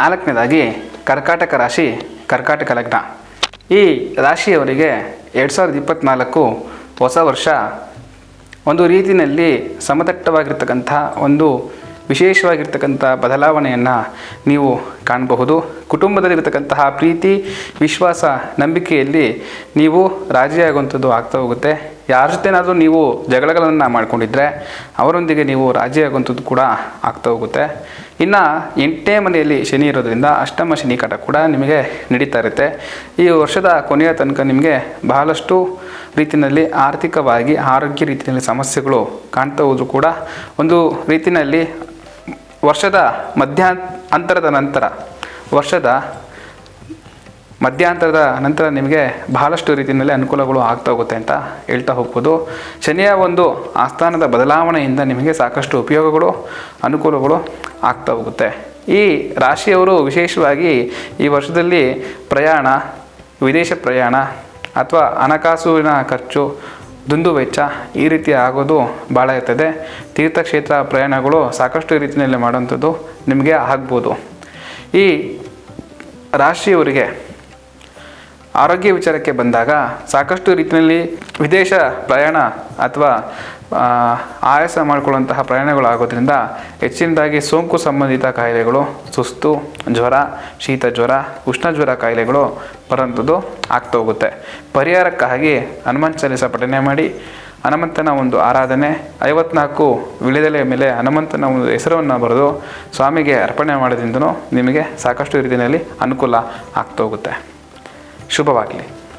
ನಾಲ್ಕನೇದಾಗಿ ಕರ್ಕಾಟಕ ರಾಶಿ, ಕರ್ಕಾಟಕ ಲಗ್ನ. ಈ ರಾಶಿಯವರಿಗೆ ಎರಡು ಸಾವಿರದ ಇಪ್ಪತ್ತ್ನಾಲ್ಕು ಹೊಸ ವರ್ಷ ಒಂದು ರೀತಿಯಲ್ಲಿ ಸಮತಟ್ಟವಾಗಿರ್ತಕ್ಕಂಥ ಒಂದು ವಿಶೇಷವಾಗಿರ್ತಕ್ಕಂಥ ಬದಲಾವಣೆಯನ್ನು ನೀವು ಕಾಣಬಹುದು. ಕುಟುಂಬದಲ್ಲಿರ್ತಕ್ಕಂತಹ ಪ್ರೀತಿ, ವಿಶ್ವಾಸ, ನಂಬಿಕೆಯಲ್ಲಿ ನೀವು ರಾಜಿಯಾಗುವಂಥದ್ದು ಆಗ್ತಾ ಹೋಗುತ್ತೆ. ಯಾರ ಜೊತೆನಾದರೂ ನೀವು ಜಗಳಗಳನ್ನು ಮಾಡಿಕೊಂಡಿದ್ರೆ ಅವರೊಂದಿಗೆ ನೀವು ರಾಜಿಯಾಗುವಂಥದ್ದು ಕೂಡ ಆಗ್ತಾ ಹೋಗುತ್ತೆ. ಇನ್ನು ಎಂಟನೇ ಮನೆಯಲ್ಲಿ ಶನಿ ಇರೋದ್ರಿಂದ ಅಷ್ಟಮ ಶನಿ ಕಾಟ ಕೂಡ ನಿಮಗೆ ನಡೀತಾ ಇರುತ್ತೆ. ಈ ವರ್ಷದ ಕೊನೆಯ ತನಕ ನಿಮಗೆ ಬಹಳಷ್ಟು ರೀತಿಯಲ್ಲಿ ಆರ್ಥಿಕವಾಗಿ, ಆರೋಗ್ಯ ರೀತಿಯಲ್ಲಿ ಸಮಸ್ಯೆಗಳು ಕಾಣ್ತಾ ಹೋದರೂ ಕೂಡ ಒಂದು ರೀತಿಯಲ್ಲಿ ವರ್ಷದ ಮಧ್ಯ ಅಂತರದ ನಂತರ, ವರ್ಷದ ಮಧ್ಯಾಂತರದ ನಂತರ ನಿಮಗೆ ಬಹಳಷ್ಟು ರೀತಿಯಲ್ಲಿ ಅನುಕೂಲಗಳು ಆಗ್ತಾ ಹೋಗುತ್ತೆ ಅಂತ ಹೇಳ್ತಾ ಹೋಗ್ಬೋದು. ಶನಿಯ ಒಂದು ಆಸ್ಥಾನದ ಬದಲಾವಣೆಯಿಂದ ನಿಮಗೆ ಸಾಕಷ್ಟು ಉಪಯೋಗಗಳು, ಅನುಕೂಲಗಳು ಆಗ್ತಾ ಹೋಗುತ್ತೆ. ಈ ರಾಶಿಯವರು ವಿಶೇಷವಾಗಿ ಈ ವರ್ಷದಲ್ಲಿ ಪ್ರಯಾಣ, ವಿದೇಶ ಪ್ರಯಾಣ ಅಥವಾ ಹಣಕಾಸುವಿನ ಖರ್ಚು ದುಂದು ವೆಚ್ಚ ಈ ರೀತಿ ಆಗೋದು ಭಾಳ ಇರ್ತದೆ. ತೀರ್ಥಕ್ಷೇತ್ರ ಪ್ರಯಾಣಗಳು ಸಾಕಷ್ಟು ರೀತಿಯಲ್ಲಿ ಮಾಡುವಂಥದ್ದು ನಿಮಗೆ ಆಗ್ಬೋದು. ಈ ರಾಶಿಯವರಿಗೆ ಆರೋಗ್ಯ ವಿಚಾರಕ್ಕೆ ಬಂದಾಗ ಸಾಕಷ್ಟು ರೀತಿಯಲ್ಲಿ ವಿದೇಶ ಪ್ರಯಾಣ ಅಥವಾ ಆಯಾಸ ಮಾಡಿಕೊಳ್ಳುವಂತಹ ಪ್ರಯಾಣಗಳು ಆಗೋದ್ರಿಂದ ಹೆಚ್ಚಿನದಾಗಿ ಸೋಂಕು ಸಂಬಂಧಿತ ಕಾಯಿಲೆಗಳು, ಸುಸ್ತು, ಜ್ವರ, ಶೀತ ಜ್ವರ, ಉಷ್ಣ ಜ್ವರ ಕಾಯಿಲೆಗಳು ಬರೋಂಥದ್ದು ಆಗ್ತಾ ಹೋಗುತ್ತೆ. ಪರಿಹಾರಕ್ಕಾಗಿ ಹನುಮಾನ್ ಚಾಲಿಸ ಪಠನೆ ಮಾಡಿ, ಹನುಮಂತನ ಒಂದು ಆರಾಧನೆ, ಐವತ್ನಾಲ್ಕು ವಿಳಿದೆಲೆ ಮೇಲೆ ಹನುಮಂತನ ಒಂದು ಹೆಸರನ್ನು ಬರೆದು ಸ್ವಾಮಿಗೆ ಅರ್ಪಣೆ ಮಾಡೋದ್ರಿಂದನೂ ನಿಮಗೆ ಸಾಕಷ್ಟು ರೀತಿಯಲ್ಲಿ ಅನುಕೂಲ ಆಗ್ತಾ ಹೋಗುತ್ತೆ. ಶುಭವಾಗಲಿ.